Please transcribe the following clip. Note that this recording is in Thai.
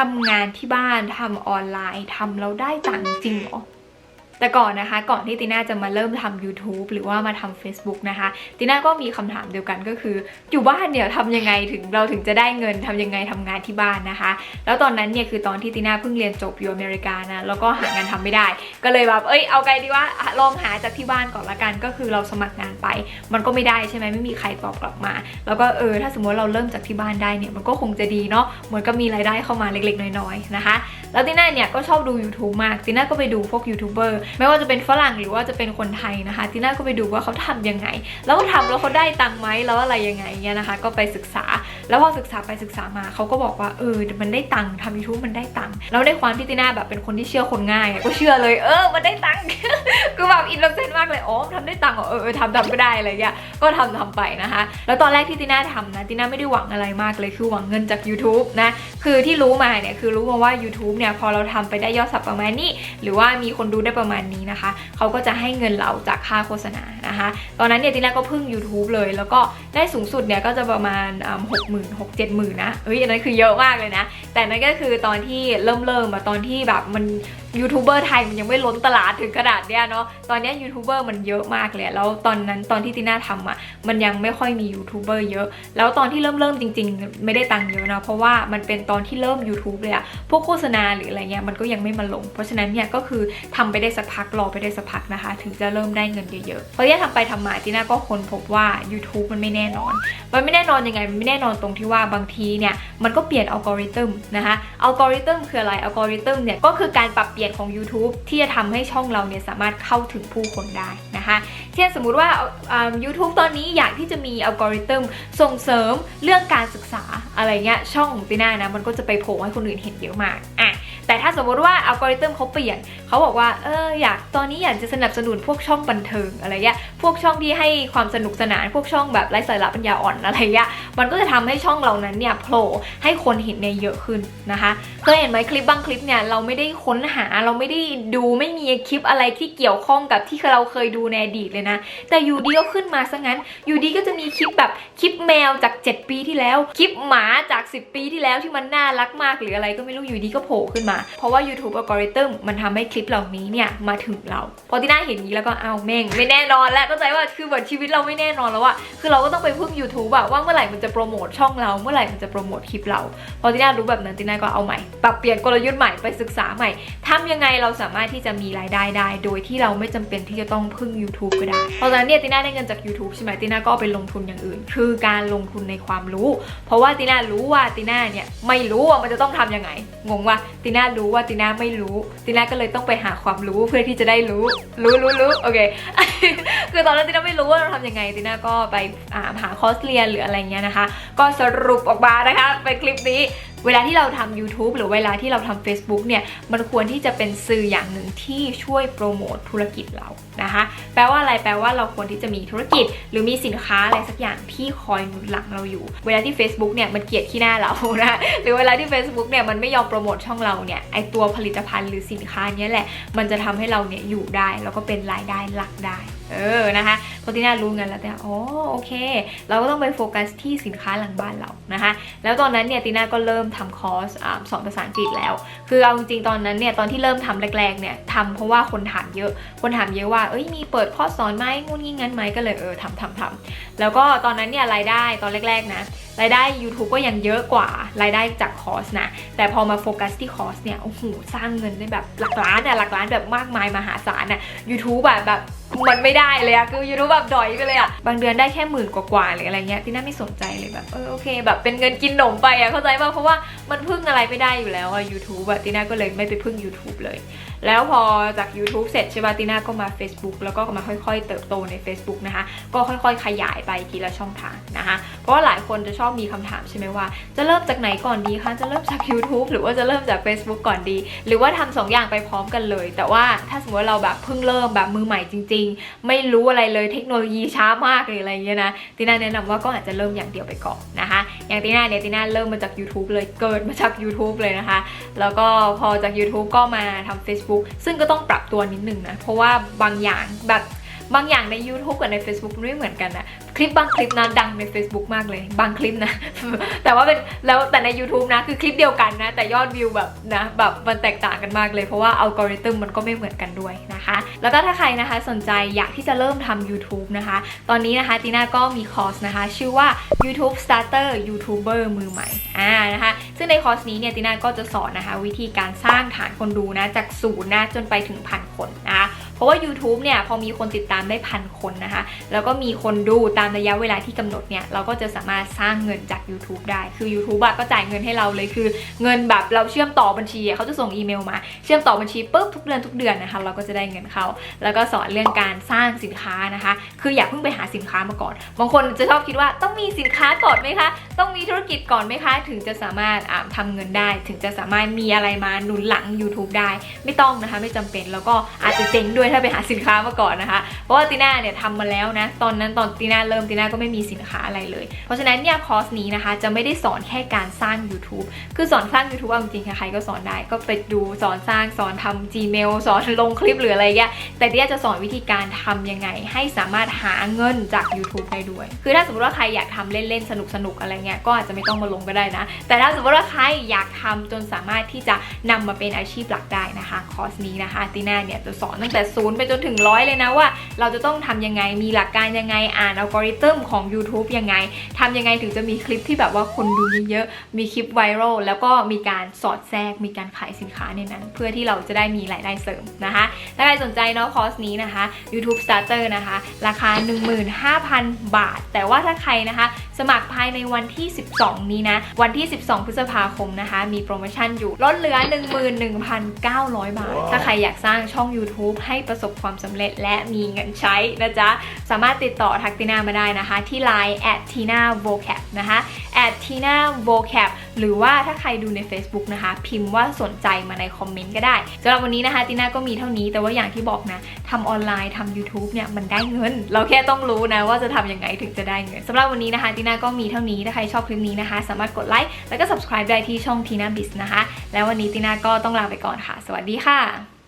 ทำงานที่บ้านทำออนไลน์ทำแล้วได้ตังค์จริงหรอ แต่ก่อนนะคะ ก่อนที่ติน่าจะมาเริ่มทำ YouTube หรือว่ามาทำ Facebook นะคะ ติน่าก็มีคำถามเดียวกันก็คือ อยู่บ้านเนี่ยทำยังไงถึงเราถึงจะได้เงินทำยังไงทำงานที่บ้านนะคะ แล้วตอนนั้นเนี่ยคือตอนที่ติน่าเพิ่งเรียนจบอยู่อเมริกานะแล้วก็หางานทำไม่ได้ ก็เลยแบบเอ้ยเอาไงดีว่าลองหาจากที่บ้านก่อนละกันก็คือเราสมัครงานไป มันก็ไม่ได้ใช่ไหมไม่มีใครตอบกลับมา แล้วก็เออถ้าสมมติเราเริ่มจากที่บ้านได้เนี่ยมันก็คงจะดีเนาะเหมือนก็มีรายได้เข้ามาเล็กๆ น้อยๆนะคะแล้วติน่าเนี่ยก็ชอบดู YouTube มากติน่าก็ไปดูพวกยูทูบเบอร์ไม่ว่าจะเป็นฝรั่งหรือว่าจะเป็นคนไทยนะคะติน่าก็ไปดูว่าเขาทำยังไง แล้วเขาทำแล้วเขาได้ตังค์ไหมแล้วอะไรยังไงเนี่ยนะคะ ก็ไปศึกษา แล้วพอศึกษาไปศึกษามาเขาก็บอกว่าเออมันได้ตังค์ทำยูทูบมันได้ตังค์แล้วในความที่ติน่าแบบเป็นคนที่เชื่อคนง่ายก็เชื่อเลยเออมันได้ตังค์คือแบบอินโนเซนต์มากเลยอ๋อทำได้ตังค์เหรอเออทำทำก็ได้อะไรเงี้ยก็ทำทำไปนะคะ แล้วตอนแรกที่ติน่าทำนะติน่าไม่ได้หวังอะไรมากเลยคือหวังเงินจาก YouTube นะคือที่รู้มาเนี่ยคือรู้มาว่า YouTube เนี่ยพอเราทำไปได้ยอดสับประมาณนี้ หรือว่ามีคนดูได้ประมาณนี้นะคะเขาก็จะให้เงินเราจากค่าโฆษณานะคะ ตอนนั้นเนี่ยจีน่าก็พึ่ง YouTube เลย แล้วก็ได้สูงสุดเนี่ยก็จะประมาณหกหมื่นหกเจ็ดหมื่นนะเฮ้ยอันนั้นคือเยอะมากเลยนะ แต่นั่นก็คือตอนที่เริ่มเริ่มๆอะตอนที่แบบมันยูทูบเบอร์ไทยมันยังไม่ล้นตลาดถึงขนาดเนี้ยเนาะ ตอนนี้ยูทูบเบอร์มันเยอะมากเลย แล้วตอนนั้นตอนที่ติน่าทำอะมันยังไม่ค่อยมียูทูบเบอร์เยอะ แล้วตอนที่เริ่มเริ่มจริง ๆ ไม่ได้ตังค์เยอะนะ เพราะว่ามันเป็นตอนที่เริ่ม YouTube เลยอะพวกโฆษณาหรืออะไรเงี้ยมันก็ยังไม่มาลง เพราะฉะนั้นเนี่ยก็คือทำไปได้สักพักรอไปได้สักพักนะคะ ถึงจะเริ่มได้เงินเยอะๆ เพอที่ทำไปทำมาติน่าก็ค้นพบว่า YouTube มันไม่แน่นอน มันไม่แน่นอนยังไง มันไม่แน่นอนตรงที่ว่าบางทีเนี่ยมันก็เปลี่ยนอัลกอริทึมนะคะ อัลกอริทึมคืออะไร อัลกอริทึมเนี่ยก็คือการปรับเปลี่ยนของ YouTube ที่จะทำให้ช่องเราเนี่ยสามารถเข้าถึงผู้คนได้นะคะเช่นสมมุติว่าอ่า YouTube ตอนนี้อยากที่จะมีอัลกอริทึมส่งเสริมเรื่องการศึกษาอะไรเงี้ยช่องของตีน่านะมันก็จะไปโผล่ให้คนอื่นเห็นเยอะมาก แต่ถ้าสมมติว่าอัลกอริทึมเขาเปลี่ยนเขาบอกว่าเอออยากตอนนี้อยากจะสนับสนุนพวกช่องบันเทิงอะไรเงี้ยพวกช่องที่ให้ความสนุกสนานพวกช่องแบบไร้สาระปัญญาอ่อนอะไรเงี้ยมันก็จะทำให้ช่องเหล่านั้นเนี่ยโผล่ให้คนเห็นเนี่ยเยอะขึ้นนะคะเคยเห็นไหมคลิปบางคลิปเนี่ยเราไม่ได้ค้นหาเราไม่ได้ดูไม่มีคลิปอะไรที่เกี่ยวข้องกับที่เราเคยดูในอดีตเลยนะ แต่อยู่ดีก็ขึ้นมาซะงั้น อยู่ดีก็จะมีคลิปแบบคลิปแมวจาก 7 ปีที่แล้ว คลิปหมาจาก 10 ปีที่แล้วที่มันน่ารักมากหรืออะไรก็ไม่รู้อยู่ดีก็โผล่ขึ้นมาเพราะว่า YouTube อัลกอริทึมมันทำให้คลิปเหล่านี้เนี่ยมาถึงเราพอที่น่าเห็นนี้แล้วก็เอาแม่งไม่แน่นอนแล้วเข้าใจว่าคือเหมือนชีวิตเราไม่แน่นอนแล้วอะคือเราก็ต้องไปพึ่ง YouTube อะว่าเมื่อไหร่มันจะโปรโมทช่องเราเมื่อไหร่มันจะโปรโมทคลิปเราพอที่น่ารู้แบบนั้นที่น่าก็เอาใหม่ปรับเปลี่ยนกลยุทธ์ใหม่ไปศึกษาใหม่ทำยังไงเราสามารถที่จะมีรายได้ได้ โดยที่เราไม่จำเป็นที่จะต้องพึ่ง YouTube ก็ได้ เพราะฉะนั้นเนี่ยติน่าได้เงินจาก YouTube ใช่ไหมติน่าก็เอาไปลงทุนอย่างอื่น คือการลงทุนในความรู้ เพราะว่าติน่ารู้ว่าติน่าเนี่ยไม่รู้ว่ามันจะต้องทำยังไงงงว่าติน่ารู้ว่าติน่าไม่รู้ ติน่าก็เลยต้องไปหาความรู้เพื่อที่จะได้รู้ รู้รู้รู้โอเค คือตอนนั้นติน่าไม่รู้ว่าเราทำยังไง ติน่าก็ไปหาคอร์สเรียนหรืออะไรเงี้ยนะคะ ก็สรุปออกมานะคะเป็นคลิปนี้ เวลาที่เราทำ YouTube หรือเวลาที่เราทำ Facebook เนี่ย มันควรที่จะเป็นสื่ออย่างหนึ่งที่ช่วยโปรโมทธุรกิจเรานะคะ แปลว่าอะไร แปลว่าเราควรที่จะมีธุรกิจ หรือมีสินค้าอะไรสักอย่างที่คอยหนุนหลังเราอยู่ เวลาที่ Facebook เนี่ยมันเกลียดขี้หน้าเรานะหรือเวลาที่ Facebook เนี่ยมันไม่ยอมโปรโมทช่องเราเนี่ย ไอตัวผลิตภัณฑ์หรือสินค้านี้แหละ มันจะทำให้เราเนี่ยอยู่ได้ แล้วก็เป็นรายได้หลักได้ เออ นะคะพอที่น่ารู้กันแล้วแต่อ๋อโอเค เราก็ต้องไปโฟกัสที่สินค้าหลังบ้านเรานะคะ แล้วตอนนั้นเนี่ยตีน่าก็เริ่มทำคอร์สสอนภาษาอังกฤษแล้ว คือเอาจริงๆตอนนั้นเนี่ยตอนที่เริ่มทำแรกๆเนี่ยทำเพราะว่าคนถามเยอะ คนถามเยอะว่าเอ้ยมีเปิดคอร์สสอนไหมงูนงี้งั้นไหมก็เลยเออทำทำทำแล้วก็ตอนนั้นเนี่ยรายได้ตอนแรกๆนะรายได้ YouTube ก็ยังเยอะกว่ารายได้จากคอร์สนะ แต่พอมาโฟกัสที่คอร์สเนี่ย โอ้โห สร้างเงินได้แบบหลักล้านอะหลักล้านแบบมากมายมหาศาลอะ YouTube แบบแบบมันไม่ได้เลยอะคือ YouTube แบบดอยไปเลยอะบางเดือนได้แค่หมื่นกว่าๆหรืออะไรเงี้ยที่น่าไม่สนใจเลยแบบเออโอเค แบบเป็นเงินกินหนมไปอะเข้าใจป่ะเพราะว่ามันพึ่งอะไรไม่ได้อยู่แล้วอะยูทูบอะติน่าก็เลยไม่ไปพึ่ง YouTube เลย แล้วพอจาก YouTube เสร็จใช่ป่ะติน่าก็มา Facebook แล้วก็มาค่อยๆ เติบโตใน Facebook นะคะ ก็ค่อยๆ ขยายไปทีละช่องทางนะคะ เพราะว่าหลายคนจะชอบมีคำถามใช่ไหมว่า จะเริ่มจากไหนก่อนดีคะ จะเริ่มจาก YouTube หรือว่าจะเริ่มจาก Facebook ก่อนดี หรือว่าทำสองอย่างไปพร้อมกันเลย แต่ว่าถ้าสมมติว่าเราแบบเพิ่งเริ่มแบบมือใหม่จริง ๆ ไม่รู้อะไรเลยเทคโนโลยีช้ามากหรืออะไรเงี้ยนะติน่าแนะนำว่าก็อาจจะเริ่มอย่างเดียวไปก่อนนะคะ อย่างติน่าเนี่ยติน่าเริ่มมาจาก YouTube เลยเกิดมาจาก YouTube เลยนะคะ แล้วก็พอจาก YouTube ก็มาทำ Facebook ซึ่งก็ต้องปรับตัวนิดนึงนะ เพราะว่าบางอย่างแบบ บางอย่างใน YouTube กับใน Facebook มันไม่เหมือนกันนะคลิปบางคลิปนะดังใน Facebook มากเลย บางคลิปนะ แต่ว่าเป็นแล้วแต่ใน YouTube นะคือคลิปเดียวกันนะ แต่ยอดวิวแบบนะแบบมันแตกต่างกันมากเลยเพราะว่าอัลกอริทึมมันก็ไม่เหมือนกันด้วยนะคะ แล้วก็ถ้าใครนะคะสนใจอยากที่จะเริ่มทำ YouTube นะคะ ตอนนี้นะคะตีน่าก็มีคอร์สนะคะ ชื่อว่า YouTube Starter YouTuber มือใหม่อ่านะคะซึ่งในคอร์สนี้เนี่ยตีน่าก็จะสอนนะคะ วิธีการสร้างฐานคนดูนะจากศูนย์นะจนไปถึงพันคนนะคะ ราะว่า YouTube เนี่ยพอมีคนติดตามได้พันคนนะคะ แล้วก็มีคนดูตามระยะเวลาที่กำหนดเนี่ยเราก็จะสามารถสร้างเงินจาก YouTube ได้ คือ YouTube อะก็จ่ายเงินให้เราเลยคือ เงินแบบเราเชื่อมต่อบัญชีเขาจะส่งอีเมลมา เชื่อมต่อบัญชีปุ๊บทุกเดือนทุกเดือนนะคะ เราก็จะได้เงินเขาแล้วก็สอนเรื่องการสร้างสินค้านะคะ คืออย่าเพิ่งไปหาสินค้ามาก่อน บางคนจะชอบคิดว่าต้องมีสินค้าก่อนไหมคะ ต้องมีธุรกิจก่อนไหมคะ ถึงจะสามารถอ่าทำเงินได้ ถึงจะสามารถมีอะไรมาหนุนหลัง YouTube ได้ ไม่ต้องนะคะ ไม่จำเป็น แล้วก็อาจจะเจ๊งด้วยถ้าไปหาสินค้ามาก่อนนะคะ เพราะว่าตีน่าเนี่ยทำมาแล้วนะ ตอนนั้นตอนตีน่าเริ่มตีน่าก็ไม่มีสินค้าอะไรเลย เพราะฉะนั้นเนี่ยคอร์สนี้นะคะ จะไม่ได้สอนแค่การสร้าง YouTube คือสอนสร้าง YouTube จริงๆใครก็สอนได้ ก็ไปดูสอนสร้างสอนทำ Gmail สอนลงคลิปหรืออะไรเงี้ย แต่เดียจะสอนวิธีการทำยังไง ให้สามารถหาเงินจาก YouTube ได้ด้วย คือถ้าสมมติว่าใครอยากทำเล่นๆสนุกๆอะไรเงี้ย ก็อาจจะไม่ต้องมาลงก็ได้นะ แต่ถ้าสมมติว่าใครอยากทำจนสามารถที่จะนำมาเป็นอาชีพหลักได้นะคะ คอร์สนี้นะคะตีน่าเนี่ยจะสอนตั้งแต่ศนย์ไปจนถึงร้อยเลยนะว่า เราจะต้องทำยังไงมีหลักการยังไงอ่านอัลกอริทึมของ YouTube ยังไงทำยังไงถึงจะมีคลิปที่แบบว่าคนดูเยอะๆมีคลิปไวรัลแล้วก็มีการสอดแทรกมีการขายสินค้าในนั้น เพื่อที่เราจะได้มีรายได้เสริมนะคะถ้าใครสนใจเนาะคอร์สนี้นะคะ YouTube Starter นะคะ ราคา 15,000 บาท แต่ว่าถ้าใครนะคะสมัครภายในวันที่ 12 นี้นะ วันที่ 12 พฤษภาคมนะคะ มีโปรโมชั่นอยู่ ลดเหลือ 11,900 บาท ถ้าใครอยากสร้างช่อง YouTube ให้ประสบความสำเร็จและมีเงินใช้นะจ๊ะ สามารถติดต่อทักตินามาได้นะคะ ที่ Line at tina vocab นะคะ at tina vocab หรือว่าถ้าใครดูใน Facebook นะคะ พิมพ์ว่าสนใจมาในคอมเมนต์ก็ได้สำหรับวันนี้นะคะตินาก็มีเท่านี้แต่ว่าอย่างที่บอกนะทำออนไลน์ทำ YouTube เนี่ยมันได้เงิน เราแค่ต้องรู้นะว่าจะทำยังไงถึงจะได้เงินสำหรับวันนี้นะคะตินาก็มีเท่านี้ถ้าใครชอบคลิปนี้นะคะ สามารถกดไลค์แล้วก็ subscribe ได้ที่ช่องทีน่าบิสนะคะ แล้ววันนี้ตีน่าก็ต้องลาไปก่อนค่ะ สวัสดีค่ะ